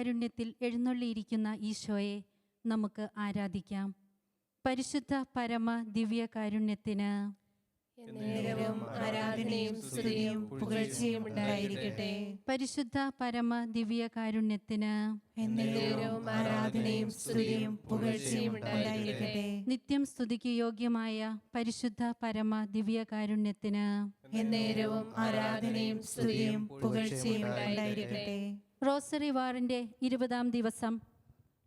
ദിവ്യകാരുണ്യത്തിൽ എഴുന്നള്ളിയിരിക്കുന്ന ഈശോയെ നമുക്ക് ആരാധിക്കാം. പരിശുദ്ധ പരമ ദിവ്യ കാരുണ്യത്തിന് പരിശുദ്ധ പരമ ദിവ്യ കാരുണ്യത്തിന് നിത്യം സ്തുതിക്ക് യോഗ്യമായ പരിശുദ്ധ പരമ ദിവ്യകാരുണ്യത്തിന് എന്നേരവും ആരാധനയും സ്തുതിയും പുകഴ്ചയും ഉണ്ടായിരിക്കട്ടെ. റോസറി വാറിന്റെ ഇരുപതാം ദിവസം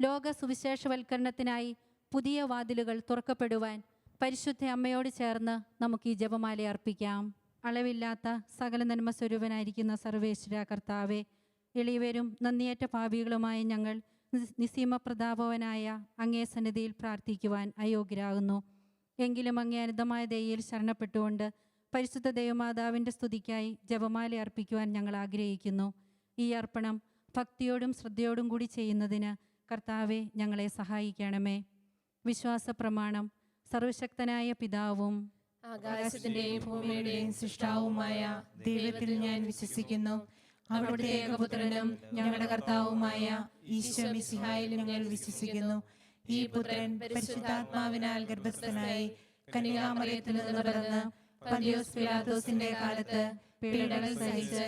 ലോക സുവിശേഷവൽക്കരണത്തിനായി പുതിയ വാതിലുകൾ തുറക്കപ്പെടുവാൻ പരിശുദ്ധ അമ്മയോട് ചേർന്ന് നമുക്ക് ഈ ജപമാല അർപ്പിക്കാം. അളവില്ലാത്ത സകല നന്മ സ്വരൂപനായിരിക്കുന്ന സർവേശ്വര കർത്താവെ എളിയവരും നന്ദിയേറ്റ പാപികളുമായ ഞങ്ങൾ നിസീമ പ്രതാപവനായ അങ്ങേ സന്നിധിയിൽ പ്രാർത്ഥിക്കുവാൻ അയോഗ്യരാകുന്നു. എങ്കിലും അങ്ങേ അനന്തമായ ദയയിൽ ശരണപ്പെട്ടുകൊണ്ട് പരിശുദ്ധ ദൈവമാതാവിന്റെ സ്തുതിക്കായി ജപമാല അർപ്പിക്കുവാൻ ഞങ്ങൾ ആഗ്രഹിക്കുന്നു. ഈ അർപ്പണം ഭക്തിയോടും ശ്രദ്ധയോടും കൂടി ചെയ്യുന്നതിന് കർത്താവെ ഞങ്ങളെ സഹായിക്കണമേ. വിശ്വാസ പ്രമാണം സർവശക്തനായ പിതാവും ആകാശത്തിന്റെയും ഭൂമിയുടെയും സൃഷ്ടാവുമായ ദൈവത്തിൽ ഞാൻ വിശ്വസിക്കുന്നു. അവിടുത്തെ ഏകപുത്രനും ഞങ്ങളുടെ കർത്താവുമായ ഈശോ മിശിഹായിൽ ഞങ്ങൾ വിശ്വസിക്കുന്നു. ഈ പുത്രൻ പരിശുദ്ധാത്മാവിനാൽ ഗർഭസ്ഥനായി കന്യാമറിയത്തിൽ നിന്ന് പിറന്ന് പിലാത്തോസിന്റെ കാലത്ത് പീഡകൾ സഹിച്ച്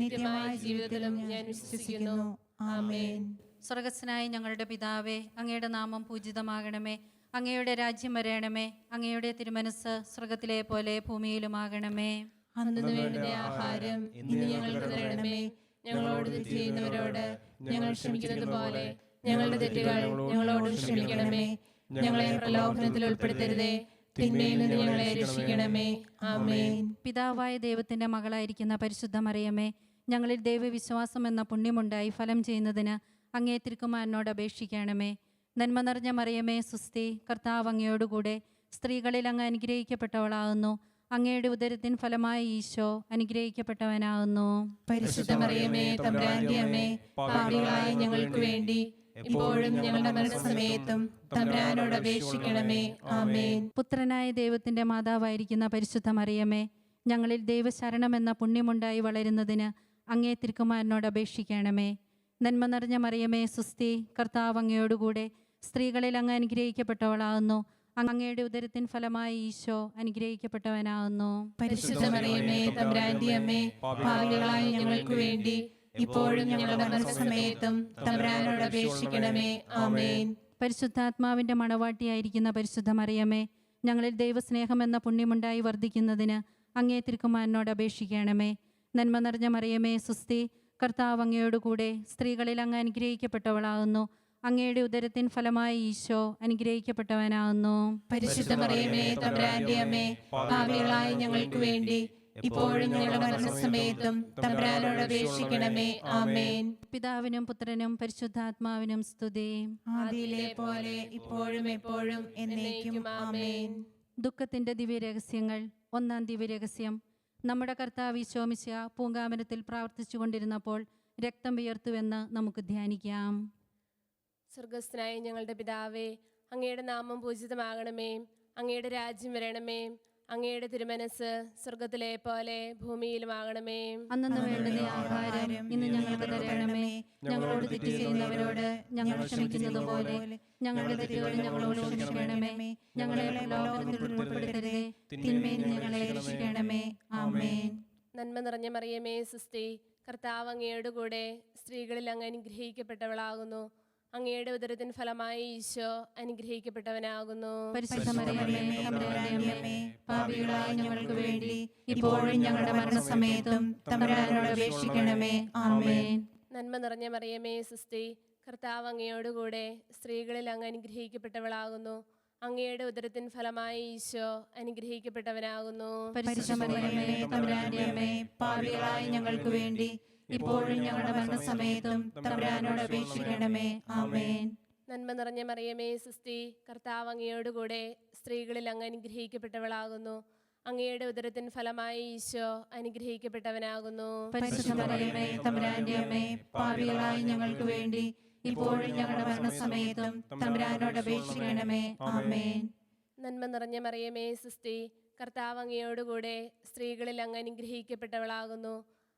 നിത്യമായ ജീവിതത്തിലും ഞാൻ വിശ്വസിക്കുന്നു. ആമേൻ. സ്വർഗസ്നായ ഞങ്ങളുടെ പിതാവേ അങ്ങയുടെ നാമം പൂജിതമാകണമേ. അങ്ങയുടെ രാജ്യം വരയണമേ അങ്ങയുടെ തിരുമനസ് സ്വർഗത്തിലെ പോലെ ഭൂമിയിലുമാകണമേ. അന്നു വേണ്ടുന്ന ആഹാരം ഇന്ന് ഞങ്ങൾക്ക് തരണമേ. ഞങ്ങളോട് ചെയ്യുന്നവരോട് ഞങ്ങൾ ക്ഷമിക്കുന്നത് പോലെ ഞങ്ങളുടെ തെറ്റുകൾ ഞങ്ങളോട് ക്ഷമിക്കണമേ. ഞങ്ങളെ പ്രലോഭനത്തിൽ ഉൾപ്പെടുത്തരുതേ. രക്ഷിക്കണമേ. ആമേൻ. പിതാവായ ദൈവത്തിന്റെ മകളായിരിക്കുന്ന പരിശുദ്ധ മറിയമേ ഞങ്ങളിൽ ദൈവവിശ്വാസം എന്ന പുണ്യമുണ്ടായി ഫലം ചെയ്യുന്നതിന് അങ്ങേ തിരുക്കുമാരനോട് അപേക്ഷിക്കണമേ. നന്മ നിറഞ്ഞ മറിയമേ സുസ്തി കർത്താവ് അങ്ങയോടുകൂടെ സ്ത്രീകളിൽ അങ്ങ് അനുഗ്രഹിക്കപ്പെട്ടവളാകുന്നു. അങ്ങയുടെ ഉദരത്തിൻ ഫലമായി ഈശോ അനുഗ്രഹിക്കപ്പെട്ടവനാകുന്നു. പരിശുദ്ധ മറിയമേ തമ്പുരാന്റെ അമ്മേ പാപികളായ ഞങ്ങൾക്ക് വേണ്ടി ഇപ്പോഴും ഞങ്ങളുടെ മരണസമയത്തും തമ്പുരാനോട് അപേക്ഷിക്കണമേ. ആമേൻ. പുത്രനായ ദൈവത്തിന്റെ മാതാവായിരിക്കുന്ന പരിശുദ്ധ മറിയമേ ഞങ്ങളിൽ ദൈവശരണം എന്ന പുണ്യമുണ്ടായി വളരുന്നതിന് അങ്ങേ തിരുക്കുമാരനോട് അപേക്ഷിക്കണമേ. നന്മ നിറഞ്ഞ മറിയമേ സുസ്തി കർത്താവ് അങ്ങയോടുകൂടെ സ്ത്രീകളിൽ അങ്ങ് അനുഗ്രഹിക്കപ്പെട്ടവളാകുന്നു. അങ്ങയുടെ ഉദരത്തിൻ ഫലമായി ഈശോ അനുഗ്രഹിക്കപ്പെട്ടവനാകുന്നു. പരിശുദ്ധ മറിയമേ തമ്പുരാന്റെ അമ്മേ പാപികളായ ഞങ്ങൾക്ക് വേണ്ടി ഇപ്പോഴും ഞങ്ങളുടെ മരണസമയത്തും തമ്പുരാനോട് അപേക്ഷിക്കണമേ. ആമേൻ. പരിശുദ്ധാത്മാവിന്റെ മണവാട്ടിയായിരിക്കുന്ന പരിശുദ്ധ മറിയമേ ഞങ്ങളിൽ ദൈവസ്നേഹം എന്ന പുണ്യമുണ്ടായി വർദ്ധിക്കുന്നതിന് അങ്ങേ തിരുക്കുമാരനോട് അപേക്ഷിക്കണമേ. നന്മ നിറഞ്ഞ മറിയമേ സുസ്തി കർത്താവ് അങ്ങയോടുകൂടെ സ്ത്രീകളിൽ അങ്ങ് അനുഗ്രഹിക്കപ്പെട്ടവളാകുന്നു. അങ്ങയുടെ ഉദരത്തിൻ ഫലമായി ഈശോ അനുഗ്രഹിക്കപ്പെട്ടവനാകുന്നു. പരിശുദ്ധ മറിയമേ തമ്പുരാന്റെ അമ്മേ പാപികളായ ഞങ്ങൾക്ക് വേണ്ടി ഇപ്പോഴും ഞങ്ങളുടെ മരണസമയത്തും തമ്പുരാനോട് അപേക്ഷിക്കണമേ. ആമേൻ. പിതാവിനും പുത്രനും പരിശുദ്ധാത്മാവിനും സ്തുതി. ആദിയിലെ പോലെ ഇപ്പോഴും എപ്പോഴും എന്നേക്കും ആമേൻ. ദുഃഖത്തിന്റെ ദിവ്യരഹസ്യങ്ങൾ. ഒന്നാം ദിവ്യരഹസ്യം. നമ്മുടെ കർത്താവ് ഈശോമിശ പൂങ്കാമനത്തിൽ പ്രാർത്ഥിച്ചു കൊണ്ടിരുന്നപ്പോൾ രക്തം വിയർത്തുവെന്ന് നമുക്ക് ധ്യാനിക്കാം. സ്വർഗസ്നായ ഞങ്ങളുടെ പിതാവേ അങ്ങയുടെ നാമം പൂജിതമാകണമേ. അങ്ങയുടെ രാജ്യം വരണമേ. അങ്ങയുടെ തിരുമനസ് സ്വർഗത്തിലെ പോലെ ഭൂമിയിലുമാകണമേ അന്നു വേണ്ടുന്ന ആഹാരം ഇന്ന് ഞങ്ങൾക്ക് തരണമേ. ഞങ്ങളോട് തെറ്റ് ചെയ്യുന്നവരോട് ഞങ്ങൾ ക്ഷമിക്കുന്നത് പോലെ. ഞങ്ങളുടെ തെറ്റുകൾ ഞങ്ങളോട് ക്ഷമിക്കണമേ. ഞങ്ങളെ ഉൾപ്പെടുത്തരുതേ. തിന്മയിൽ ഞങ്ങളെ രക്ഷിക്കണമേ. ആമേൻ. നന്മ നിറഞ്ഞ മറിയമേ സുസ്തി കർത്താവ് അങ്ങയോടുകൂടെ സ്ത്രീകളിൽ അങ്ങ് അനുഗ്രഹിക്കപ്പെട്ടവളാകുന്നു. അങ്ങയുടെ ഉദരത്തിന് ഫലമായി ഈശോ അനുഗ്രഹിക്കപ്പെട്ടവനാകുന്നു. പരിശുദ്ധ മറിയമേ തമ്പുരാന്റെ അമ്മേ പാപികളായ ഞങ്ങൾക്ക് വേണ്ടി ഇപ്പോഴും ഞങ്ങളുടെ മരണസമയത്തും തമ്പുരാനോട് അപേക്ഷിക്കണമേ. ആമേൻ. നന്മ നിറഞ്ഞ മറിയമേ സുസ്തി കർത്താവ് അങ്ങയോടുകൂടെ സ്ത്രീകളിൽ അങ്ങ് അനുഗ്രഹിക്കപ്പെട്ടവളാകുന്നു. അങ്ങയുടെ ഉദരത്തിൻ ഫലമായി ഈശോ അനുഗ്രഹിക്കപ്പെട്ടവനാകുന്നു. പരിശുദ്ധ മറിയമേ തമ്പുരാന്റെ അമ്മേ പാപികളായ ഞങ്ങൾക്ക് വേണ്ടി ഇപ്പോഴും ഞങ്ങളുടെ മരണസമയത്തും തമ്പുരാനോട് അപേക്ഷിക്കണമേ. ആമേൻ. നന്മ നിറഞ്ഞ മറിയമേ സിസ്റ്റി കർത്താവ് അങ്ങയോടുകൂടെ സ്ത്രീകളിൽ അങ്ങ് അനുഗ്രഹിക്കപ്പെട്ടവളാകുന്നു. അങ്ങയുടെ ഉദരത്തിൻ ഫലമായി ഈശോ അനുഗ്രഹിക്കപ്പെട്ടവനാകുന്നു. പാപികളായ ഞങ്ങൾക്ക് വേണ്ടി ഇപ്പോഴും ഞങ്ങളുടെ മരണസമയത്തും തമ്പുരാനോട് അപേക്ഷിക്കണമേ. ആമേൻ. നന്മ നിറഞ്ഞ മറിയമേ സിസ്റ്റി കർത്താവ് അങ്ങയോടുകൂടെ സ്ത്രീകളിൽ അങ്ങ് അനുഗ്രഹിക്കപ്പെട്ടവളാകുന്നു.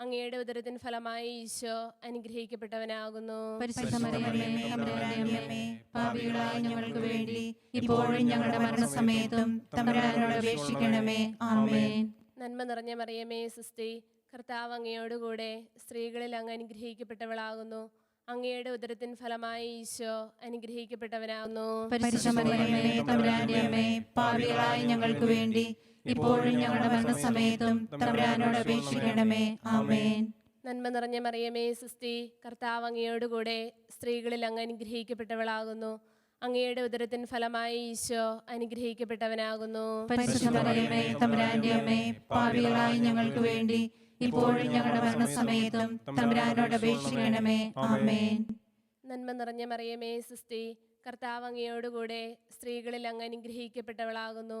അങ്ങയുടെ ഉദരത്തിൻ ഫലമായി ഈശോ അനുഗ്രഹിക്കപ്പെട്ടവനാകുന്നു. പരിശുദ്ധ മറിയമേ തമ്പുരാന്റെ അമ്മേ പാപികളായ ഞങ്ങൾക്ക് വേണ്ടി ഇപ്പോഴും ഞങ്ങളുടെ മരണസമയത്തും തമ്പുരാനോട് അപേക്ഷിക്കണമേ. ആമേൻ. നന്മ നിറഞ്ഞ മറിയമേ സുസ്തി കർത്താവ് അങ്ങയോടുകൂടെ സ്ത്രീകളിൽ അങ്ങ് അനുഗ്രഹിക്കപ്പെട്ടവളാകുന്നു. അങ്ങയുടെ ഉദരത്തിൻ ഫലമായി ഈശോ അനുഗ്രഹിക്കപ്പെട്ടവനാകുന്നു. പരിശുദ്ധ മറിയമേ തമ്പുരാന്റെ അമ്മേ പാപികളായ ഞങ്ങൾക്ക് വേണ്ടി ഇപ്പോഴും ഞങ്ങളുടെ മരണസമയത്തും തമ്പുരാനോട് അപേക്ഷിക്കണമേ. ആമേൻ. നന്മ നിറഞ്ഞ മറിയമേ സിസ്റ്റി കർത്താവ് അങ്ങയോടുകൂടെ സ്ത്രീകളിൽ അങ്ങ് അനുഗ്രഹിക്കപ്പെട്ടവളാകുന്നു. അങ്ങയുടെ ഉദരത്തിൻ ഫലമായി ഈശോ അനുഗ്രഹിക്കപ്പെട്ടവനാകുന്നു. പാപികളായ ഞങ്ങൾക്ക് വേണ്ടി ഇപ്പോഴും ഞങ്ങളുടെ മരണസമയത്തും തമ്പുരാനോട് അപേക്ഷിക്കണമേ. ആമേൻ. നന്മ നിറഞ്ഞ മറിയമേ സിസ്റ്റി കർത്താവ് അങ്ങയോടുകൂടെ സ്ത്രീകളിൽ അങ്ങ് അനുഗ്രഹിക്കപ്പെട്ടവളാകുന്നു.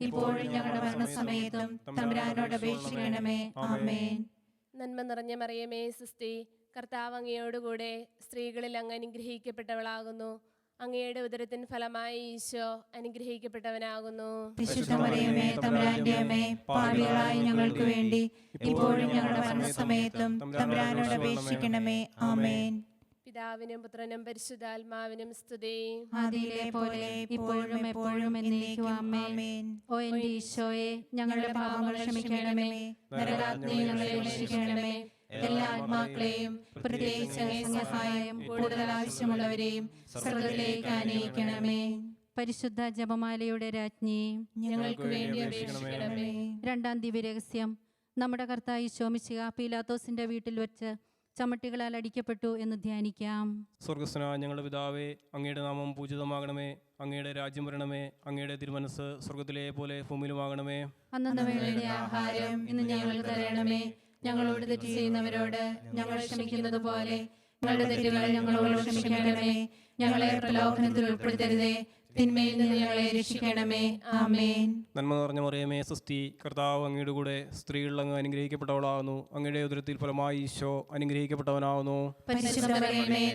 ഇപ്പോഴും ഞങ്ങളുടെ മരണസമയത്തും തമ്പുരാനോട് അപേക്ഷിക്കണമേ. ആമേൻ. നന്മ നിറഞ്ഞ മറിയമേ സിസ്റ്റി. കർത്താവ് അങ്ങയോടുകൂടെ സ്ത്രീകളിൽ അങ്ങ് അനുഗ്രഹിക്കപ്പെട്ടവളാകുന്നു. അങ്ങയുടെ ഉദരത്തിൻ ഫലമായി ഈശോ അനുഗ്രഹിക്കപ്പെട്ടവനാകുന്നു. പരിശുദ്ധ മറിയമേ തമ്പുരാന്റെ അമ്മേ പാപികളായ ഞങ്ങൾക്ക് വേണ്ടി ഇപ്പോഴും ഞങ്ങളുടെ മരണസമയത്തും തമ്പുരാനോട് അപേക്ഷിക്കണമേ. ആമേൻ. പിതാവിനും പുത്രനും പരിശുദ്ധാത്മാവിനും സ്തുതി. ആദിയിലെ പോലെ ഇപ്പോഴും എപ്പോഴും എന്നേക്കും ഓ എന്റെ ഈശോയെ ഞങ്ങളുടെ പാപങ്ങൾ ക്ഷമിക്കണമേ. നരകാഗ്നിയിൽ ഞങ്ങളെ രക്ഷിക്കണമേ. എല്ലാ ആത്മാക്കളെയും പ്രത്യേകിച്ച് സഹായം കൂടുതൽ ആവശ്യമുള്ളവരെയും സ്വർഗത്തിലേക്ക് അനയിക്കണമേ. പരിശുദ്ധ ജപമാലയുടെ രാജ്ഞി ഞങ്ങൾക്ക് വേണ്ടി അപേക്ഷിക്കണമേ. രണ്ടാം ദിവ്യ രഹസ്യം നമ്മുടെ കർത്തായി ശോമിശിക പീലാത്തോസിന്റെ വീട്ടിൽ വെച്ച് ചമ്മട്ടികളാൽ അടിക്കപ്പെട്ടു എന്ന് ധ്യാനിക്കാം. സ്വർഗസ്വന ഞങ്ങളുടെ പിതാവേ അങ്ങയുടെ നാമം പൂജിതമാകണമേ അങ്ങയുടെ രാജ്യം വരണമേ അങ്ങയുടെ തിരുമനസ് സ്വർഗത്തിലെ പോലെ ഭൂമിയിലുമാകണമേ. അന്നു വേളയുടെ ആഹാരം ഇന്ന് ഞങ്ങൾക്ക് തരണമേ. ഞങ്ങളോട് തെറ്റ് ചെയ്യുന്നവരോട് ഞങ്ങൾ ക്ഷമിക്കുന്നത് പോലെ. ഞങ്ങളുടെ തെറ്റുകൾ ഞങ്ങളോട് ക്ഷമിക്കണമേ ഞങ്ങളെ പ്രലോഭനത്തിൽ ഉൾപ്പെടുത്തരുതേ. തിന്മയിൽ നിന്ന് ഞങ്ങളെ രക്ഷിക്കണമേ. ആമേൻ. നന്മ നിറഞ്ഞ മറിയമേ സുസ്തി കർത്താവ് അങ്ങയുടെ കൂടെ സ്ത്രീകളിൽ അങ്ങ് അനുഗ്രഹിക്കപ്പെട്ടവളാകുന്നു അങ്ങയുടെ ഉദരത്തിൽ ഫലമായി ഈശോ അനുഗ്രഹിക്കപ്പെട്ടവനാകുന്നു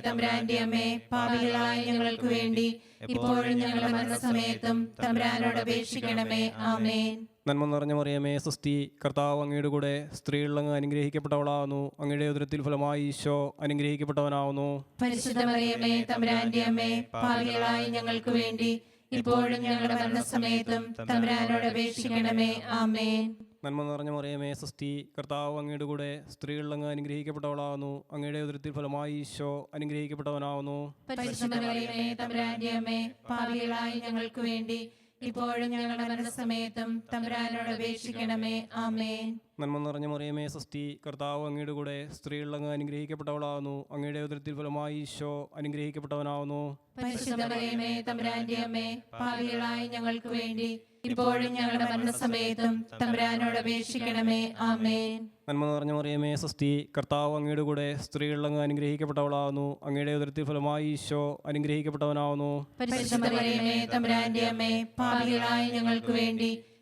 തമ്പുരാന്റെ അമ്മേ പാപികളായ ഞങ്ങൾക്ക് വേണ്ടി ഇപ്പോഴും ഞങ്ങളുടെ മരണസമയത്തും തമ്പ്രാനോട് അപേക്ഷിക്കണമേ. ആമേൻ. നന്മ നിറഞ്ഞ മറിയമേ സൃഷ്ടി കർത്താവ് അങ്ങയുടെ കൂടെ സ്ത്രീകളിൽ അങ്ങ് അനുഗ്രഹിക്കപ്പെട്ടവളാകുന്നു അങ്ങയുടെ ഉദരത്തിൽ ഫലമായി ഈശോ അനുഗ്രഹിക്കപ്പെട്ടവനാവുന്നു. പരിശുദ്ധ മറിയമേ തമ്പുരാന്റെ അമ്മേ പാപികളായ ഞങ്ങൾക്ക് വേണ്ടി ഇപ്പോഴും ഞങ്ങളുടെ മരണസമയത്തും തമ്പുരാനോട് അപേക്ഷിക്കണമേ. ആമേൻ. നന്മ നിറഞ്ഞ മറിയമേ സൃഷ്ടി കർത്താവ് അങ്ങയുടെ കൂടെ സ്ത്രീകളിൽ അങ്ങ് അനുഗ്രഹിക്കപ്പെട്ടവളാകുന്നു അങ്ങയുടെ ഉദരത്തിൽ ഫലമായി ഈശോ അനുഗ്രഹിക്കപ്പെട്ടവനാവുന്നു. പരിശുദ്ധ മറിയമേ തമ്പുരാന്റെ അമ്മേ പാപികളായ ഞങ്ങൾക്ക് വേണ്ടി ഇപ്പോഴും ഞങ്ങളുടെ മരണസമയത്തും തമ്പുരാനോട് അപേക്ഷിക്കണമേ. ആമേൻ. നന്മ നിറഞ്ഞ മറിയമേ സൃഷ്ടി കർത്താവ് അങ്ങയുടെ കൂടെ അങ്ങ് അനുഗ്രഹിക്കപ്പെട്ടവളാകുന്നു അങ്ങയുടെ ഉദരത്തിൽ ഫലമായി ഈശോ അനുഗ്രഹിക്കപ്പെട്ടവനാവുന്നു. പരിശുദ്ധ മറിയമേ തമ്പുരാന്റെ അമ്മേ ഞങ്ങൾക്ക് വേണ്ടി ഇപ്പോഴും ഞങ്ങളുടെ മരണസമയത്തും തമ്പുരാനോട് അപേക്ഷിക്കണമേ. ആമേൻ. നന്മ നിറഞ്ഞ മറിയമേ സുസ്തി കർത്താവ് അങ്ങയുടെ കൂടെ സ്ത്രീകളിൽ അങ്ങ് അനുഗ്രഹിക്കപ്പെട്ടവളാകുന്നു അങ്ങയുടെ ഉദരത്തിൽ ഫലമായി ഈശോ അനുഗ്രഹിക്കപ്പെട്ടവനാവുന്നു. പരിശുദ്ധ മറിയമേ തമ്പുരാന്റെ അമ്മേ പാപികളായ ഞങ്ങൾക്ക് വേണ്ടി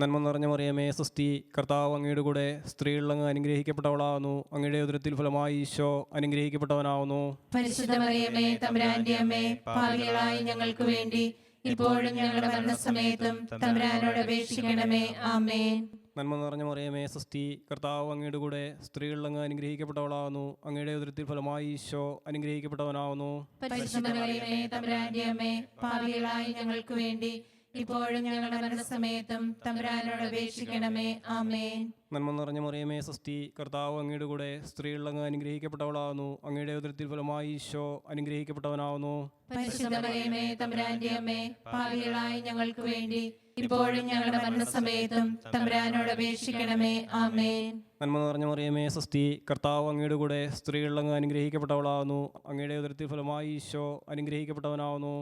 നന്മ നിറഞ്ഞ മറിയമേ സ്വസ്തി കർത്താവ് അങ്ങയുടെ കൂടെ സ്ത്രീകളിൽ അങ്ങ് അനുഗ്രഹിക്കപ്പെട്ടവളാകുന്നു അങ്ങയുടെ ഉദരത്തിൽ ഫലമായി ഈശോ അനുഗ്രഹിക്കപ്പെട്ടവനാവുന്നു. പരിശുദ്ധ മറിയമേ തമ്പുരാന്റെ അമ്മേ പാപികളായ ഞങ്ങൾക്ക് വേണ്ടി ഇപ്പോഴും ഞങ്ങളുടെ മരണസമയത്തും തമ്പുരാനോട് അപേക്ഷിക്കണമേ. ആമേൻ. നന്മ നിറഞ്ഞ മറിയമേ സ്വസ്തി കർത്താവ് അങ്ങയുടെ കൂടെ സ്ത്രീകളിൽ അങ്ങ് അനുഗ്രഹിക്കപ്പെട്ടവളാകുന്നു അങ്ങയുടെ ഉദരത്തിൽ ഫലമായി ഈശോ അനുഗ്രഹിക്കപ്പെട്ടവനാവുന്നു. ഞങ്ങൾക്ക് വേണ്ടി ഇപ്പോഴും ഞങ്ങളുടെ മരണസമയത്തും തമ്പുരാനോട് അപേക്ഷിക്കണമേ. ആമേൻ. നന്മ നിറഞ്ഞ മറിയമേ സൃഷ്ടി കർത്താവ് അങ്ങയുടെ കൂടെ സ്ത്രീകളിൽ അങ്ങ് അനുഗ്രഹിക്കപ്പെട്ടവളാകുന്നു അങ്ങയുടെ ഉദരത്തിൽ ഫലമായി ഈശോ അനുഗ്രഹിക്കപ്പെട്ടവനാവുന്നു. പരിശുദ്ധ മറിയമേ തമ്പുരാന്റെ അമ്മേ ഭാവികളായി ഞങ്ങൾക്ക് വേണ്ടി ഇപ്പോഴും ഞങ്ങളുടെ മരണസമയത്തും തമ്പുരാനോട് അപേക്ഷിക്കണമേ. ആമേൻ. നന്മ നിറഞ്ഞ മറിയമേ സ്വസ്തി കർത്താവ് അങ്ങയുടെ കൂടെ സ്ത്രീകളിൽ അങ്ങ് അനുഗ്രഹിക്കപ്പെട്ടവളാകുന്നു അങ്ങയുടെ ഉദരത്തിൽ ഫലമായി ഈശോ അനുഗ്രഹിക്കപ്പെട്ടവനാവുന്നു.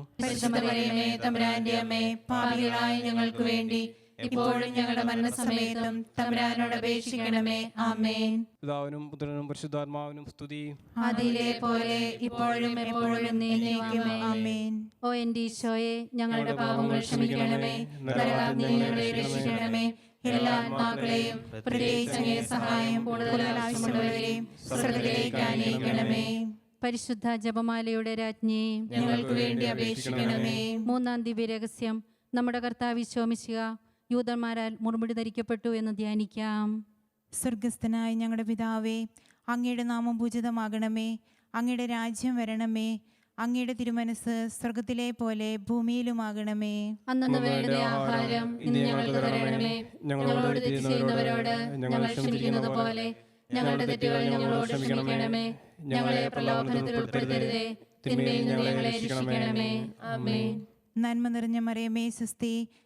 തമ്പുരാന്റെ അമ്മേ പാപികളായ ഞങ്ങൾക്ക് വേണ്ടി ഇപ്പോഴും ഞങ്ങളുടെ മരണസമയത്തും തമ്പുരാനോട് അപേക്ഷിക്കണമേ. ആമേൻ. പിതാവിനും പുത്രനും പരിശുദ്ധാത്മാവിനും സ്തുതി. അതിലെ പോലെ ഇപ്പോഴും എപ്പോഴും എന്നേക്കും ആമേൻ. ഓ എന്റെ ഈശോയെ ഞങ്ങളുടെ പാപങ്ങൾ ക്ഷമിക്കണമേ. നരകാഗ്നിയിൽ ഞങ്ങളെ രക്ഷിക്കണമേ എല്ലാ ആത്മാക്കളെയും പ്രത്യേകിച്ച് അങ്ങേ സഹായം കൂടുതൽ ആവശ്യമുള്ളവരെയും സ്വർഗത്തിലേക്ക് ആനയിക്കണമേ പരിശുദ്ധ ജപമാലയുടെ രാജ്ഞി ഞങ്ങൾക്ക് വേണ്ടി അപേക്ഷിക്കണമേ. മൂന്നാം ദിവ്യ രഹസ്യം നമ്മുടെ കർത്താവ് വിശ്വമിശിക യൂതന്മാരാൽ മുറുമുടി ധരിക്കപ്പെട്ടു എന്ന് ധ്യാനിക്കാം. സ്വർഗസ്ഥനായ ഞങ്ങളുടെ പിതാവേ അങ്ങയുടെ നാമം പൂജിതമാകണമേ അങ്ങയുടെ രാജ്യം വരണമേ അങ്ങയുടെ തിരുമനസ് സ്വർഗത്തിലെ പോലെ ഭൂമിയിലുമാകണമേ. അന്നു ആഹാരം ഇന്ന് ഞങ്ങൾക്ക് തരണമേ. ഞങ്ങളോട് തെറ്റ് ചെയ്യുന്നവരോട് ഞങ്ങൾ ക്ഷമിക്കുന്നത് പോലെ. ഞങ്ങളുടെ തെറ്റുകൾ ഞങ്ങളോട് ക്ഷമിക്കണമേ. ഞങ്ങളെ പ്രലോഭനത്തിൽ ഉൾപ്പെടുത്തരുതേ. തിന്മയിൽ നിന്ന് ഞങ്ങളെ രക്ഷിക്കണമേ. ആമേൻ. നന്മ നിറഞ്ഞ മറിയമേ സുസ്തി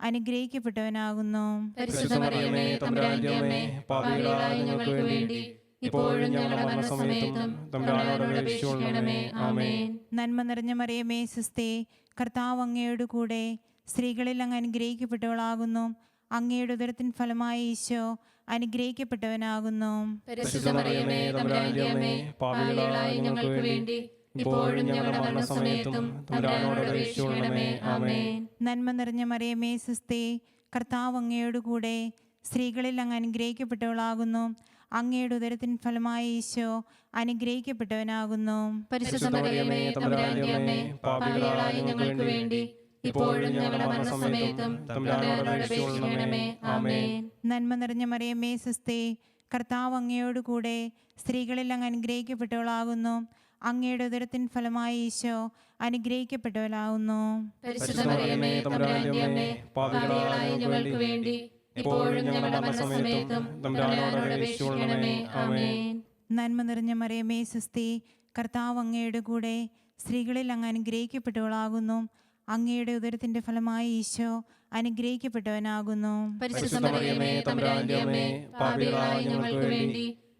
അനുഗ്രഹിക്കപ്പെട്ടവനാകുന്നു. ഞങ്ങൾക്ക് വേണ്ടി ഇപ്പോഴും ഞങ്ങളുടെ മരണസമയത്തും തമ്പുരാനോട് അപേക്ഷിക്കണമേ. ആമേൻ. നന്മ നിറഞ്ഞ മറിയമേ സുസ്തേ കർത്താവ് അങ്ങയുടെ കൂടെ സ്ത്രീകളിൽ അങ്ങ് അനുഗ്രഹിക്കപ്പെട്ടവളാകുന്നു. അങ്ങയുടെ ഉദരത്തിൻ ഫലമായ ഈശോ അനുഗ്രഹിക്കപ്പെട്ടവനാകുന്നു. ഞങ്ങൾക്ക് വേണ്ടി ഇപ്പോഴും ഞങ്ങളുടെ മരണസമയത്തും തമ്പുരാനോട് അപേക്ഷിക്കണമേ. ആമേൻ. നന്മ നിറഞ്ഞ മറിയമേ സുസ്തേ കർത്താവ് അങ്ങയോട് കൂടെ സ്ത്രീകളിൽ അങ്ങ് അനുഗ്രഹിക്കപ്പെട്ടവളാകുന്നു. അങ്ങയുടെ ഉദരത്തിൻ ഫലമായ ഈശോ അനുഗ്രഹിക്കപ്പെട്ടവനാകുന്നു. പരിശുദ്ധ മറിയമേ തമ്പുരാന്റെ അമ്മേ പാപികളായ ഞങ്ങൾക്ക് വേണ്ടി ഇപ്പോഴും ഞങ്ങളുടെ മരണസമയത്തും നന്മ നിറഞ്ഞ മറിയമേ സുസ്തേ കർത്താവ് അങ്ങയോട് കൂടെ സ്ത്രീകളിൽ അങ്ങ് അനുഗ്രഹിക്കപ്പെട്ടവളാകുന്നു. അങ്ങയുടെ ഉദരത്തിൻ ഫലമായ ഈശോ ആമേൻ. നന്മ നിറഞ്ഞ മറിയമേ സുസ്തി കർത്താവ് അങ്ങയുടെ കൂടെ സ്ത്രീകളിൽ അങ്ങ് അനുഗ്രഹിക്കപ്പെട്ടവളാകുന്നു. അങ്ങയുടെ ഉദരത്തിന്റെ ഫലമായി ഈശോ അനുഗ്രഹിക്കപ്പെട്ടവനാകുന്നു. പരിശുദ്ധ മറിയമേ തമ്പുരാന്റെ അമ്മേ പാപികളായ ഞങ്ങൾക്ക് വേണ്ടി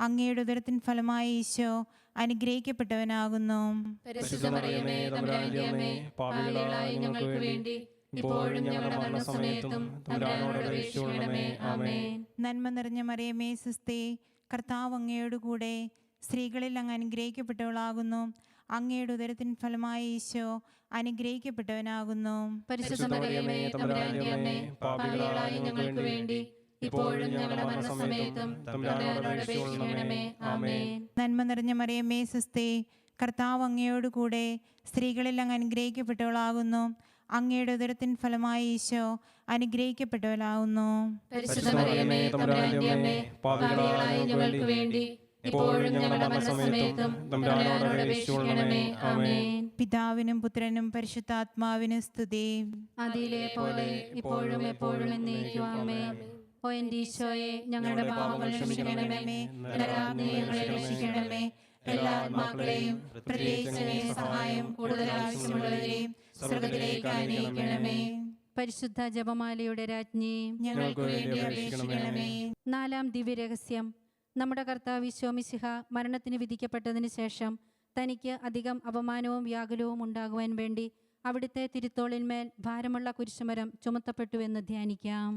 അങ്ങയുടെ ഉദരത്തിൻ ഫലമായി ഈശോ അനുഗ്രഹിക്കപ്പെട്ടവനാകുന്നു. ഞങ്ങൾക്ക് വേണ്ടി ഇപ്പോഴും ഞങ്ങളുടെ മരണസമയത്തും നന്മ നിറഞ്ഞ മറിയമേ സുസ്തി കർത്താവ് അങ്ങയോട് കൂടെ സ്ത്രീകളിൽ അങ്ങ് അനുഗ്രഹിക്കപ്പെട്ടവളാകുന്നു. അങ്ങയുടെ ഉദരത്തിൻ ഫലമായ ഈശോ അനുഗ്രഹിക്കപ്പെട്ടവനാകുന്നു. പരിശുദ്ധ ഞങ്ങൾക്ക് വേണ്ടി ഇപ്പോഴും ഞങ്ങളുടെ മരണസമയത്തും തമ്പുരാനോട് അപേക്ഷിക്കണമേ. ആമേൻ. നന്മ നിറഞ്ഞ മറിയമേ സുസ്തി കർത്താവ് അങ്ങയോടുകൂടെ സ്ത്രീകളിൽ അങ്ങ് അനുഗ്രഹിക്കപ്പെട്ടവളാകുന്നു. അങ്ങയുടെ ഉദരത്തിൻ ഫലമായി ഈശോ അനുഗ്രഹിക്കപ്പെട്ടവളാകുന്നു. പിതാവിനും പുത്രനും പരിശുദ്ധാത്മാവിനും സ്തുതി. അതിലെ പോലെ ഇപ്പോഴും എപ്പോഴും എന്നേക്കും. ഓ എന്റെ ഈശോയെ ഞങ്ങളുടെ പാപങ്ങൾ ക്ഷമിക്കണമേ. ഞങ്ങളെ രക്ഷിക്കണമേ. എല്ലാ ആത്മാക്കളെയും പ്രത്യേകിച്ച് സഹായം കൂടുതൽ ആവശ്യമുള്ളവരെയും സ്വർഗത്തിലേക്ക് അനയിക്കണമേ പരിശുദ്ധ ജപമാലയുടെ രാജ്ഞി ഞങ്ങൾക്ക് വേണ്ടി അപേക്ഷിക്കണമേ. നാലാം ദിവ്യരഹസ്യം. നമ്മുടെ കർത്താവ് വിശ്വമിശിഹ മരണത്തിന് വിധിക്കപ്പെട്ടതിന് ശേഷം തനിക്ക് അധികം അപമാനവും വ്യാകുലവും ഉണ്ടാകുവാൻ വേണ്ടി അവിടുത്തെ തിരുത്തോളിന്മേൽ ഭാരമുള്ള കുരിശുമരം ചുമത്തപ്പെട്ടുവെന്ന് ധ്യാനിക്കാം.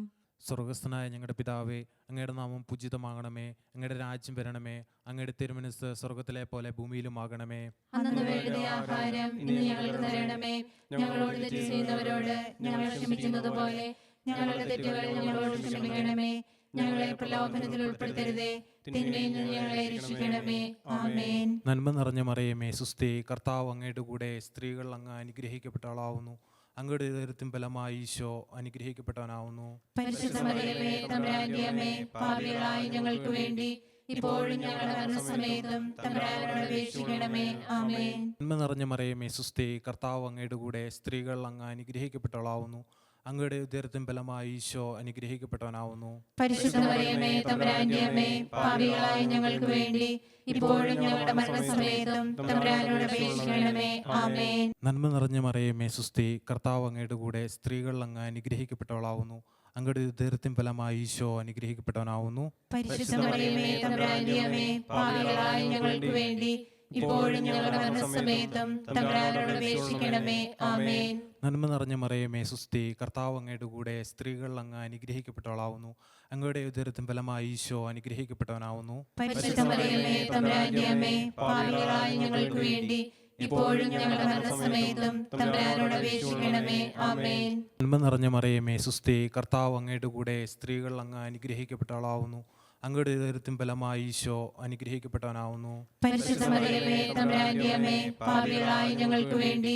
സ്വർഗസ്ഥനായ ഞങ്ങളുടെ പിതാവേ അങ്ങയുടെ നാമം പൂജിതമാകണമേ അങ്ങയുടെ രാജ്യം വരണമേ അങ്ങയുടെ തിരുമനസ് സ്വർഗത്തിലെ പോലെ ഭൂമിയിലും ആകണമേ ആഹാരം ഇന്ന് ഞങ്ങൾക്ക് തരണമേ. ഞങ്ങളോട് തെറ്റ് ചെയ്യുന്നവരോട് ഞങ്ങൾ ക്ഷമിക്കുന്നത് പോലെ ഞങ്ങളുടെ തെറ്റുകൾ ഞങ്ങളോട് ക്ഷമിക്കണമേ. ഞങ്ങളെ പ്രലോഭനത്തിൽ ഉൾപ്പെടുത്തരുതേ. തിന്മയിൽ നിന്ന് ഞങ്ങളെ രക്ഷിക്കണമേ. ആമേൻ. നന്മ നിറഞ്ഞ മറിയമേ സുസ്ഥി കർത്താവ് അങ്ങയുടെ കൂടെ സ്ത്രീകൾ അങ്ങ് അനുഗ്രഹിക്കപ്പെട്ട ആളാവുന്നു. അങ്ങയുടെ ഹൃദയത്തിൻ ഫലമായി ഈശോ അനുഗ്രഹിക്കപ്പെട്ടവനാവുന്നു. പാപികളായ ഞങ്ങൾക്ക് വേണ്ടി ഇപ്പോഴും നിറഞ്ഞ മറിയമേ സുസ്ഥി കർത്താവ് അങ്ങയുടെ കൂടെ സ്ത്രീകൾ അങ്ങ് അനുഗ്രഹിക്കപ്പെട്ടവളാവുന്നു. അങ്ങയുടെ ഉദരത്തിൻ ഫലമായി ഈശോ അനുഗ്രഹിക്കപ്പെട്ടവനാവുന്നു. തമ്പുരാന്റെ അമ്മേ പാപികളായ ഞങ്ങൾക്ക് വേണ്ടി ഇപ്പോഴും ഞങ്ങളുടെ മരണസമയത്തും തമ്പുരാനോട് അപേക്ഷിക്കണമേ. ആമേൻ. നന്മ നിറഞ്ഞ മറിയമേ സുസ്ഥി കർത്താവ് അങ്ങയുടെ കൂടെ സ്ത്രീകൾ അങ്ങ് അനുഗ്രഹിക്കപ്പെട്ടവളാവുന്നു. അങ്ങയുടെ ഉദരത്തിൻ ഫലമായി ഈശോ അനുഗ്രഹിക്കപ്പെട്ടവനാവുന്നു. തമ്പുരാന്റെ അമ്മേ പാപികളായ ഞങ്ങൾക്ക് വേണ്ടി ഇപ്പോഴും ഞങ്ങളുടെ മരണസമയത്തും തമ്പുരാനോട് അപേക്ഷിക്കണമേ. ആമേൻ. നന്മ നിറഞ്ഞ മറിയമേ സുസ്തി കർത്താവ് അങ്ങയുടെ കൂടെ സ്ത്രീകൾ അങ്ങ് അനുഗ്രഹിക്കപ്പെട്ടവളാവുന്നു. അങ്ങയുടെ ഉദരത്തിൻ ഫലമായി ഈശോ അനുഗ്രഹിക്കപ്പെട്ടവനാവുന്നു. നന്മ നിറഞ്ഞ മറിയമേ സുസ്തി കർത്താവ് അങ്ങയുടെ കൂടെ സ്ത്രീകൾ അങ്ങ് അനുഗ്രഹിക്കപ്പെട്ടവളാവുന്നു. അങ്ങയുടെ ഉദരത്തിൻ ഫലമായി ഈശോ അനുഗ്രഹിക്കപ്പെട്ടവനാവുന്നു. ഞങ്ങൾക്ക് വേണ്ടി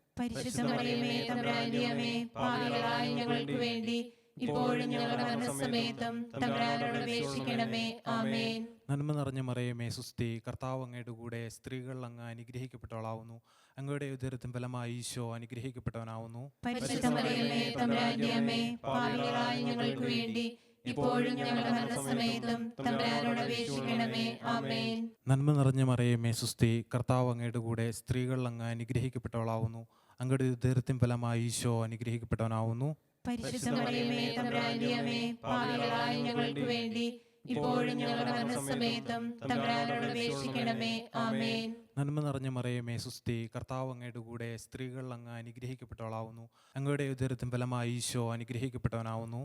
പരിശുദ്ധ മറിയമേ തമ്പുരാന്റെ പാപികളായ ഞങ്ങൾക്ക് വേണ്ടി ഇപ്പോഴും ഞങ്ങളുടെ മരണസമയത്തും തമ്പുരാനോട് അപേക്ഷിക്കണമേ. ആമേൻ. നന്മ നിറഞ്ഞ മറിയമേ സുസ്ഥി കർത്താവ് അങ്ങയുടെ കൂടെ സ്ത്രീകൾ അങ്ങ് അനുഗ്രഹിക്കപ്പെട്ടവളാവുന്നു. അങ്ങയുടെ ഉദരത്തിൻ ഫലമായി ഈശോ അനുഗ്രഹിക്കപ്പെട്ടവനാവുന്നു. പരിശുദ്ധ മറിയമേ പാപികളായ ഞങ്ങൾക്ക് വേണ്ടി ഇപ്പോഴും ഞങ്ങളുടെ മരണസമയത്തും തമ്പുരാനോട് അപേക്ഷിക്കണമേ. ആമേൻ. നന്മ നിറഞ്ഞ മറിയമേ സുസ്ഥി കർത്താവ് അങ്ങയുടെ കൂടെ സ്ത്രീകൾ അങ്ങ് അനുഗ്രഹിക്കപ്പെട്ടവളാവുന്നു. അങ്ങയുടെ ദീർഘത്തിൻ ഫലമായി ഈശോ അനുഗ്രഹിക്കപ്പെട്ടവനാവുന്നു. ഞങ്ങൾക്ക് വേണ്ടി ഇപ്പോഴും ഞങ്ങളുടെ മരണസമയത്തും തമ്പുരാനോട് അപേക്ഷിക്കണമേ. ആമേൻ. നന്മ നിറഞ്ഞ മറിയമേ സുസ്ഥി കർത്താവ് അങ്ങയുടെ കൂടെ സ്ത്രീകൾ അങ്ങ് അനുഗ്രഹിക്കപ്പെട്ടവളാവുന്നു. അങ്ങയുടെ ഉദരത്തിൻ ഫലമായി ഈശോ അനുഗ്രഹിക്കപ്പെട്ടവനാവുന്നു.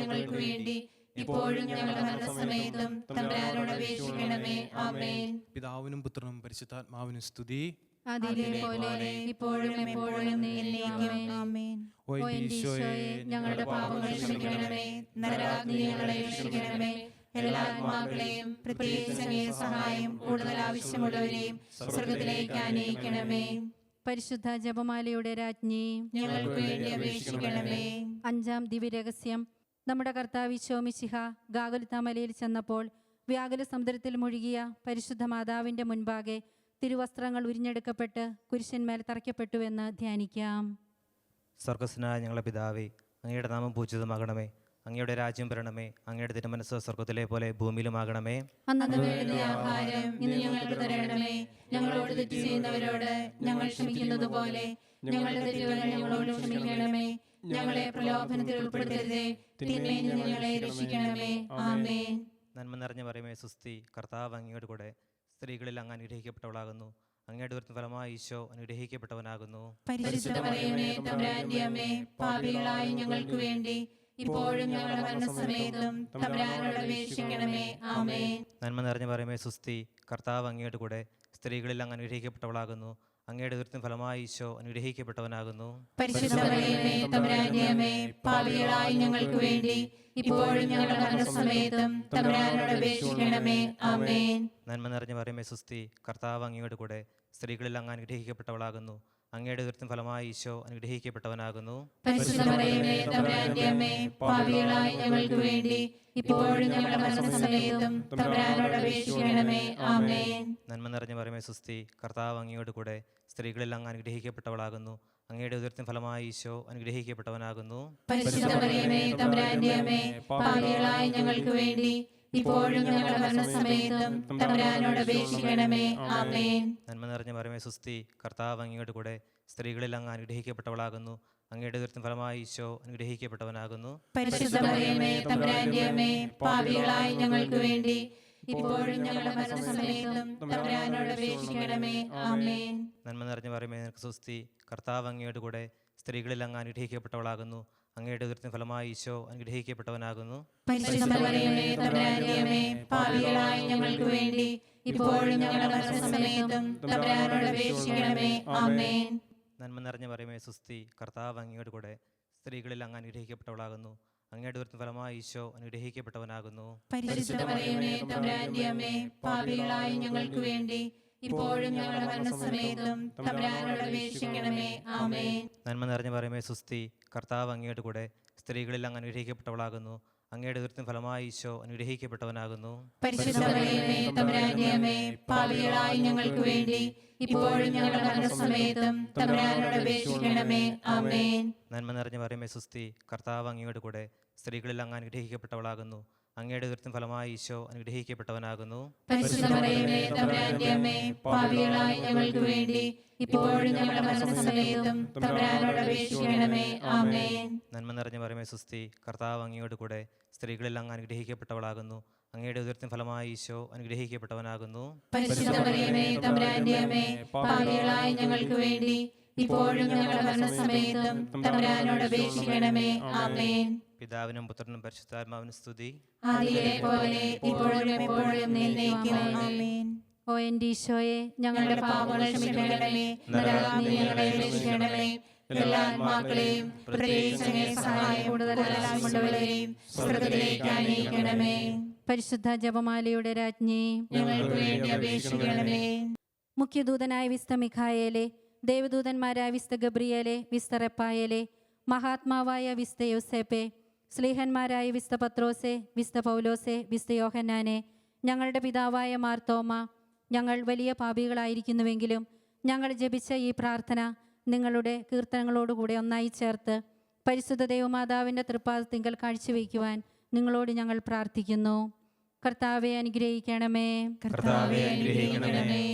ഞങ്ങൾക്ക് വേണ്ടി ഇപ്പോഴും ഞങ്ങളുടെ മരണസമയത്തും തമ്പുരാനോട് അപേക്ഷിക്കണമേ. ആമേൻ. പിതാവിനും പുത്രനും പരിശുദ്ധാത്മാവിനും സ്തുതി. ഇപ്പോഴും എപ്പോഴും എന്നേക്കും. ആമേൻ. ഓ ഈശോയെ ഞങ്ങളുടെ പാപങ്ങൾ ക്ഷമിക്കണമേ. രക്ഷിക്കണമേ. എല്ലാ ആത്മാക്കളെയും പ്രത്യേകിച്ച് സഹായം കൂടുതൽ ആവശ്യമുള്ളവരെയും സ്വർഗത്തിലേക്ക് അനയിക്കണമേ. പരിശുദ്ധ ജപമാലയുടെ രാജ്ഞി ഞങ്ങൾക്ക് വേണ്ടി അപേക്ഷിക്കണമേ. അഞ്ചാം ദിവ്യരഹസ്യം നമ്മുടെ കർത്താവ് ശോമിശിഹ ഗാഗുലിതാമലയിൽ ചെന്നപ്പോൾ വ്യാകുല സമുദ്രത്തിൽ മുഴുകിയ പരിശുദ്ധ മാതാവിന്റെ മുൻപാകെ തിരുവസ്ത്രങ്ങൾ ഉരിഞ്ഞെടുക്കപ്പെട്ട് കുരിശന്മേൽ തറയ്ക്കപ്പെട്ടുവെന്ന് ധ്യാനിക്കാം. സ്വർഗസ്നായ ഞങ്ങളുടെ പിതാവേ അങ്ങയുടെ നാമം പൂജിതമാകണമേ. അങ്ങയുടെ രാജ്യം വരണമേ അങ്ങയുടെ തിരുമനസ് സ്വർഗത്തിലെ പോലെ ഭൂമിയിലുമാകണമേ. ആഹാരം ഇന്ന് ഞങ്ങൾക്ക് തരണമേ. ഞങ്ങളോട് തെറ്റ് ചെയ്യുന്നവരോട് ഞങ്ങൾ ക്ഷമിക്കുന്നത് പോലെ ഞങ്ങളുടെ തെറ്റുകൾ ഞങ്ങളോട് ക്ഷമിക്കണമേ. ഞങ്ങളെ പ്രലോഭനത്തിൽ ഉൾപ്പെടുത്തരുതേ. തിന്മയിൽ ഞങ്ങളെ രക്ഷിക്കണമേ. ആമേൻ. നന്മ നിറഞ്ഞ പറയുമേ സുസ്തി കർത്താവ് അങ്ങയുടെ കൂടെ സ്ത്രീകളിൽ അങ്ങ് അനുഗ്രഹിക്കപ്പെട്ടവളാകുന്നു. അങ്ങയുടെ ഒരു ഫലമായി ഈശോ അനുഗ്രഹിക്കപ്പെട്ടവനാകുന്നു. പരിശുദ്ധ തമ്പുരാന്റെ അമ്മേ പാപികളായ ഞങ്ങൾക്ക് വേണ്ടി ഇപ്പോഴും ഞങ്ങളുടെ മരണസമയത്തും തമ്പുരാനോട് അപേക്ഷിക്കണമേ. ആമേൻ. നന്മ നിറഞ്ഞ പറയുമേ സുസ്തി കർത്താവ് അങ്ങയുടെ കൂടെ സ്ത്രീകളിൽ അങ്ങ് അനുഗ്രഹിക്കപ്പെട്ടവളാകുന്നു. അങ്ങയുടെ ദുരിതം ഫലമായി ഈശോ അനുഗ്രഹിക്കപ്പെട്ടവനാകുന്നു. പാപികളായി ഞങ്ങൾക്ക് വേണ്ടി ഇപ്പോഴും ഞങ്ങളുടെ മരണസമയത്തും തമ്പുരാനോട് അപേക്ഷിക്കണമേ. ആമേൻ. നന്മ നിറഞ്ഞ പറയുമേ സുസ്തി കർത്താവ് അങ്ങയുടെ കൂടെ സ്ത്രീകളിൽ അങ്ങ് അനുഗ്രഹിക്കപ്പെട്ടവളാകുന്നു. അങ്ങയുടെ ദുരിതം ഫലമായി ഈശോ അനുഗ്രഹിക്കപ്പെട്ടവനാകുന്നു. ഞങ്ങൾക്ക് വേണ്ടി ഇപ്പോഴും നന്മ നിറഞ്ഞ പറയുമേ സുസ്തി കർത്താവ് അങ്ങയോട് കൂടെ സ്ത്രീകളിൽ അങ്ങ് അനുഗ്രഹിക്കപ്പെട്ടവളാകുന്നു. അങ്ങയുടെ ഉദരത്തിൻ ഫലമായി ഈശോ അനുഗ്രഹിക്കപ്പെട്ടവനാകുന്നു. ഞങ്ങൾക്ക് വേണ്ടി ഇപ്പോഴും ഞങ്ങളുടെ മരണസമയത്തും തമ്പുരാനോട് അപേക്ഷിക്കണമേ. ആമേൻ. നന്മ നിറഞ്ഞ മരമേ സുസ്തി കർത്താവ് അങ്ങയുടെ കൂടെ സ്ത്രീകളിൽ അങ്ങ് അനുഗ്രഹിക്കപ്പെട്ടവളാകുന്നു. അങ്ങയുടെ ഉദരത്തിൻ ഫലമായി ഈശോ അനുഗ്രഹിക്കപ്പെട്ടവനാകുന്നു. പാപികളായി ഞങ്ങൾക്ക് വേണ്ടി ഇപ്പോഴും ഞങ്ങളുടെ മരണസമയത്തും തമ്പുരാനോട് അപേക്ഷിക്കണമേ. ആമേൻ. നന്മ നിറഞ്ഞ പറയുമേ നിനക്ക് സുസ്തി കർത്താവ് അങ്ങയുടെ കൂടെ സ്ത്രീകളിൽ അങ്ങ് അനുഗ്രഹിക്കപ്പെട്ടവളാകുന്നു. അങ്ങയുടെ ഉദരത്തിന് ഫലമായി ഈശോ അനുഗ്രഹിക്കപ്പെട്ടവനാകുന്നു. ഞങ്ങൾക്ക് വേണ്ടി ഇപ്പോഴും നന്മ നിറഞ്ഞ പറയുമേ സുസ്തി കർത്താവ് അങ്ങയുടെ കൂടെ സ്ത്രീകളിൽ അങ്ങ് അനുഗ്രഹിക്കപ്പെട്ടവളാകുന്നു. അങ്ങയുടെ ഉദരത്തിൻ ഫലമായി ഈശോ അനുഗ്രഹിക്കപ്പെട്ടവനാകുന്നു. ഞങ്ങൾക്ക് വേണ്ടി ഇപ്പോഴും ഞങ്ങളുടെ മരണസമയത്തും തമ്പുരാനോട് അപേക്ഷിക്കണമേ ആമേ നന്മ നിറഞ്ഞ പറയുമേ സുസ്തി കർത്താവ് അങ്ങയുടെ കൂടെ സ്ത്രീകളിൽ അങ്ങ് അനുഗ്രഹിക്കപ്പെട്ടവളാകുന്നു. അങ്ങയുടെ ദുരിതം ഫലമായി ഈശോ അനുഗ്രഹിക്കപ്പെട്ടവനാകുന്നു. പാപികളായി ഞങ്ങൾക്ക് വേണ്ടി ഇപ്പോഴും ഞങ്ങളുടെ മരണസമയത്തും തമ്പുരാനോട് അപേക്ഷിക്കണമേ. ആമേൻ. നന്മ നിറഞ്ഞ പറയുമേ സുസ്തി കർത്താവ് അങ്ങയുടെ കൂടെ സ്ത്രീകളിൽ അങ്ങ് അനുഗ്രഹിക്കപ്പെട്ടവളാകുന്നു. അങ്ങയുടെ ദുരിതം ഫലമായി ഈശോ അനുഗ്രഹിക്കപ്പെട്ടവനാകുന്നു. ഞങ്ങൾക്ക് വേണ്ടി ഇപ്പോഴും നന്മ നിറഞ്ഞ പറയുമേ സുസ്തി കർത്താവ് അങ്ങയോട് കൂടെ സ്ത്രീകളിൽ അങ്ങ് അനുഗ്രഹിക്കപ്പെട്ടവളാകുന്നു. അങ്ങയുടെ ഉദരത്തിന് ഫലമായി ഈശോ അനുഗ്രഹിക്കപ്പെട്ടവനാകുന്നു. ഞങ്ങൾക്ക് വേണ്ടി ഇപ്പോഴും ഞങ്ങളുടെ മരണസമയത്തും തമ്പുരാനോട് അപേക്ഷിക്കണമേ. ആമേൻ. പിതാവിനും പുത്രനും പരിശുദ്ധാത്മാവിനും സ്തുതി. ആദിയിലെ പോലെ ഇപ്പോഴും എപ്പോഴും എന്നേക്കും ആമേൻ. ഓ എന്റെ ഈശോയെ ഞങ്ങളുടെ പാപങ്ങൾ ക്ഷമിക്കണമേ. നരകാഗ്നി ഞങ്ങളെ രക്ഷിക്കണമേ. എല്ലാ ആത്മാക്കളെയും പ്രത്യേകിച്ച് സഹായം സ്വർഗത്തിലേക്ക് അനയിക്കണമേ പരിശുദ്ധ ജപമാലയുടെ രാജ്ഞി മുഖ്യദൂതനായ വിസ്ത മിഖായേലെ ദേവദൂതന്മാരായ വിസ്ത ഗബ്രിയേലെ വിസ്ത റെപ്പായേലെ മഹാത്മാവായ വിസ്ത യോസേപ്പെ സ്ലീഹന്മാരായ വിസ്ത പത്രോസെ വിസ്ത പൗലോസെ വിസ്ത യോഹന്നാനെ ഞങ്ങളുടെ പിതാവായ മാർത്തോമ ഞങ്ങൾ വലിയ പാപികളായിരിക്കുന്നുവെങ്കിലും ഞങ്ങൾ ജപിച്ച ഈ പ്രാർത്ഥന നിങ്ങളുടെ കീർത്തനങ്ങളോടുകൂടെ ഒന്നായി ചേർത്ത് പരിശുദ്ധ ദൈവമാതാവിന്റെ തൃപ്പാദത്തിങ്കൽ കാഴ്ചവെക്കുവാൻ നിങ്ങളോട് ഞങ്ങൾ പ്രാർത്ഥിക്കുന്നു. കർത്താവെ അനുഗ്രഹിക്കണമേ. കർത്താവെ അനുഗ്രഹിക്കണമേ.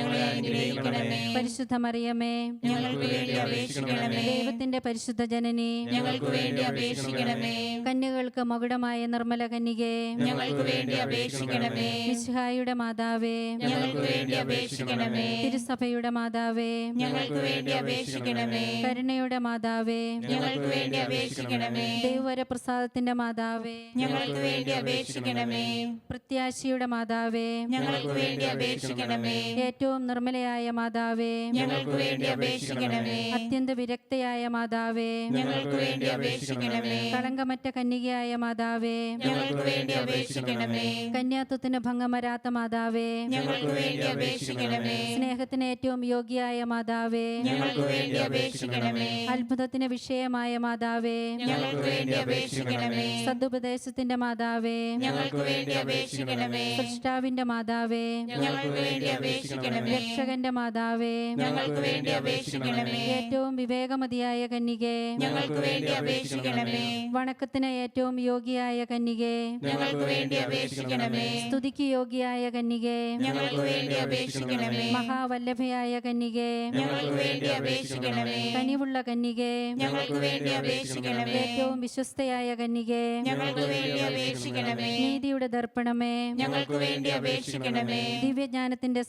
ഞങ്ങളെ അനുഗ്രഹിക്കണമേ. പരിശുദ്ധ മറിയമേ ഞങ്ങൾക്ക് വേണ്ടി അപേക്ഷിക്കണമേ. ദൈവത്തിന്റെ പരിശുദ്ധ ജനനി ഞങ്ങൾക്ക് വേണ്ടി അപേക്ഷിക്കണമേ. കന്യകൾക്ക് മകുടമായ നിർമ്മല കന്യകെ ഞങ്ങൾക്ക് വേണ്ടി അപേക്ഷിക്കണമേ. മിശിഹായുടെ മാതാവേ ഞങ്ങൾക്ക് വേണ്ടി അപേക്ഷിക്കണമേ. തിരുസഭയുടെ മാതാവേ ഞങ്ങൾക്ക് വേണ്ടി അപേക്ഷിക്കണമേ. കരുണയുടെ മാതാവേ ഞങ്ങൾക്ക് വേണ്ടി അപേക്ഷിക്കണമേ. ദൈവവര പ്രസാദത്തിന്റെ മാതാവേ ഞങ്ങൾക്ക് വേണ്ടി അപേക്ഷിക്കണമേ. പ്രത്യാശിയുടെ മാതാവേ ഞങ്ങൾക്ക് വേണ്ടി അപേക്ഷിക്കണമേ. ഏറ്റവും നിർമ്മലയായ മാതാവേ ഞങ്ങൾക്ക് വേണ്ടി അപേക്ഷിക്കണമേ. അത്യന്ത വിരക്തയായ മാതാവേ ഞങ്ങൾക്ക് വേണ്ടി അപേക്ഷിക്കണമേ. കളങ്കമറ്റ കന്യകയായ മാതാവേ ഞങ്ങൾക്ക് വേണ്ടി അപേക്ഷിക്കണമേ. കന്യാത്വത്തിന് ഭംഗം വരാത്ത മാതാവേ ഞങ്ങൾക്ക് വേണ്ടി അപേക്ഷിക്കണമേ. സ്നേഹത്തിന് ഏറ്റവും യോഗ്യയായ മാതാവേ ഞങ്ങൾക്ക് വേണ്ടി അപേക്ഷിക്കണമേ. അത്ഭുതത്തിന് വിഷയമായ മാതാവേ ഞങ്ങൾക്ക് വേണ്ടി അപേക്ഷിക്കണമേ. സദുപദേശത്തിന്റെ മാതാവേ ഞങ്ങൾക്ക് വേണ്ടി അപേക്ഷിക്കണമേ. സൃഷ്ടാവിന്റെ മാതാവേ ഞങ്ങൾക്ക് വേണ്ടി അപേക്ഷിക്കണമേ. രക്ഷകന്റെ മാതാവേ ഞങ്ങൾക്ക് വേണ്ടി അപേക്ഷിക്കണമേ. ഏറ്റവും വിവേകമതിയായ കന്യകേ ഞങ്ങൾക്ക് വേണ്ടി അപേക്ഷിക്കണമേ. വണക്കത്തിന് ഏറ്റവും യോഗിയായ കന്യകേ ഞങ്ങൾക്ക് വേണ്ടി അപേക്ഷിക്കണമേ. സ്തുതിക്ക് യോഗിയായ കന്യകേ ഞങ്ങൾക്ക് വേണ്ടി അപേക്ഷിക്കണമേ. മഹാവല്ലഭയായ കന്യകേ ഞങ്ങൾക്ക് വേണ്ടി അപേക്ഷിക്കണമേ. കനിവുള്ള കന്യകേ ഞങ്ങൾക്ക് വേണ്ടി അപേക്ഷിക്കണമേ. ഏറ്റവും വിശ്വസ്തയായ കന്യകേ ഞങ്ങൾക്ക് വേണ്ടി അപേക്ഷിക്കണമേ. നീതിയുടെ ദർപ്പണമേ ഞങ്ങൾക്ക് വേണ്ടി അപേക്ഷിക്കണമേ. ദിവ്യജ്ഞാനത്തിന്റെ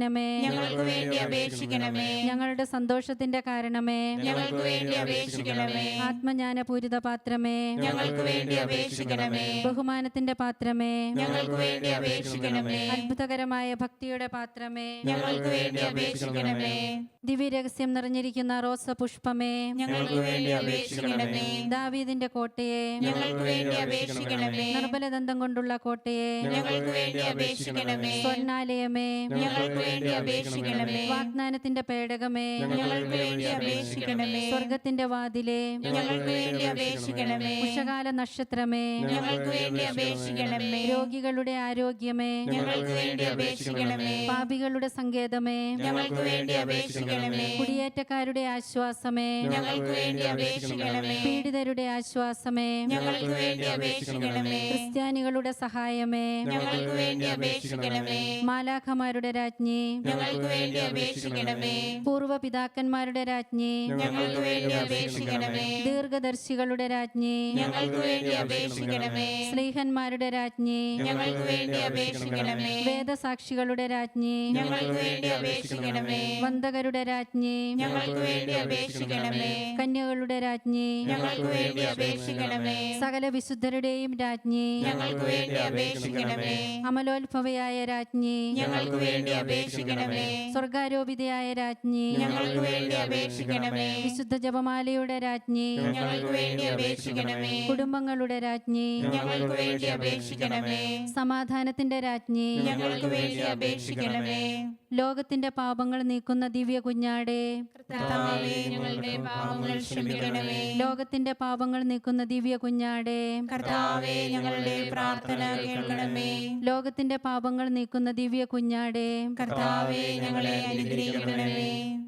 സിംഹാസനമേ ഞങ്ങൾക്ക് വേണ്ടി അപേക്ഷിക്കണമേ ഞങ്ങളുടെ സന്തോഷത്തിന്റെ കാരണമേ ഞങ്ങൾക്ക് വേണ്ടി അപേക്ഷിക്കണമേ ആത്മജ്ഞാനപൂരിത പാത്രമേ ഞങ്ങൾക്ക് വേണ്ടി അപേക്ഷിക്കണമേ ബഹുമാനത്തിന്റെ പാത്രമേ ഞങ്ങൾക്ക് വേണ്ടി അപേക്ഷിക്കണമേ അത്ഭുതകരമായ ഭക്തിയുടെ പാത്രമേ ഞങ്ങൾക്ക് വേണ്ടി അപേക്ഷിക്കണമേ ദിവ്യരഹസ്യം നിറഞ്ഞിരിക്കുന്ന റോസ പുഷ്പമേ ഞങ്ങൾക്ക് വേണ്ടി അപേക്ഷിക്കണമേ ദാവീദിന്റെ കോട്ടയെ ഞങ്ങൾക്ക് വേണ്ടി അപേക്ഷിക്കണമേ നിർബലദന്തം കൊണ്ടുള്ള കോട്ടയെ ഞങ്ങൾക്ക് വേണ്ടി അപേക്ഷിക്കണമേ സ്വർണാലയമേ ഞങ്ങൾക്ക് വേണ്ടി അപേക്ഷിക്കണമേ. വാഗ്ദാനത്തിന്റെ പേടകമേ ഞങ്ങൾക്ക് വേണ്ടി അപേക്ഷിക്കണമേ. സ്വർഗത്തിന്റെ വാതിലെ ഞങ്ങൾക്ക് വേണ്ടി അപേക്ഷിക്കണമേ. ഉഷകാല നക്ഷത്രമേ ഞങ്ങൾക്ക് വേണ്ടി അപേക്ഷിക്കണമേ. രോഗികളുടെ ആരോഗ്യമേ ഞങ്ങൾക്ക് വേണ്ടി അപേക്ഷിക്കണമേ. പാപികളുടെ സങ്കേതമേ ഞങ്ങൾക്ക് വേണ്ടി അപേക്ഷിക്കണമേ. കുടിയേറ്റക്കാരുടെ ആശ്വാസമേ ഞങ്ങൾക്ക് വേണ്ടി അപേക്ഷിക്കണമേ. പീഡിതരുടെ ആശ്വാസമേ ഞങ്ങൾക്ക് വേണ്ടി അപേക്ഷിക്കണമേ. ക്രിസ്ത്യാനികളുടെ സഹായമേ ഞങ്ങൾക്ക് വേണ്ടി അപേക്ഷിക്കണമേ. മാലാഖമാരുടെ രാജ്ഞി ഞങ്ങൾക്ക് വേണ്ടി അപേക്ഷിക്കണമേ. പൂർവ പിതാക്കന്മാരുടെ രാജ്ഞി. ഞങ്ങൾക്ക് വേണ്ടി അപേക്ഷിക്കണമേ. ദീർഘദർശികളുടെ രാജ്ഞി. ഞങ്ങൾക്ക് വേണ്ടി അപേക്ഷിക്കണമേ. സ്നേഹന്മാരുടെ രാജ്ഞി. ഞങ്ങൾക്ക് വേണ്ടി അപേക്ഷിക്കണമേ. വേദസാക്ഷികളുടെ രാജ്ഞി. ഞങ്ങൾക്ക് വേണ്ടി അപേക്ഷിക്കണമേ. വന്ദകരുടെ രാജ്ഞി. ഞങ്ങൾക്ക് വേണ്ടി അപേക്ഷിക്കണമേ. കന്യകളുടെ രാജ്ഞി. ഞങ്ങൾക്ക് വേണ്ടി അപേക്ഷിക്കണമേ. സകല വിശുദ്ധരുടെയും രാജ്ഞി. ഞങ്ങൾക്ക് വേണ്ടി അപേക്ഷിക്കണമേ. അമലോത്ഭവയായ രാജ്ഞി. ഞങ്ങൾക്ക് വേണ്ടി അപേക്ഷിക്കണമേ സ്വർഗാരോപിതയായ രാജ്ഞി ഞങ്ങൾക്ക് വേണ്ടി അപേക്ഷിക്കണമേ. വിശുദ്ധ ജപമാലയുടെ രാജ്ഞി ഞങ്ങൾക്ക് വേണ്ടി അപേക്ഷിക്കണമേ. കുടുംബങ്ങളുടെ രാജ്ഞി ഞങ്ങൾക്ക് വേണ്ടി അപേക്ഷിക്കണമേ. സമാധാനത്തിന്റെ രാജ്ഞി ഞങ്ങൾക്ക് വേണ്ടി അപേക്ഷിക്കണമേ. ലോകത്തിന്റെ പാപങ്ങൾ നീക്കുന്ന ദിവ്യ കുഞ്ഞാടെ. ലോകത്തിന്റെ പാപങ്ങൾ നീക്കുന്ന ദിവ്യ കുഞ്ഞാടെ. ഞങ്ങളുടെ പ്രാർത്ഥന കേൾക്കണമേ. ലോകത്തിന്റെ പാപങ്ങൾ നീക്കുന്ന ദിവ്യ കുഞ്ഞാടെ. കർത്താവേ ഞങ്ങളെ അനുഗ്രഹിക്കണമേ.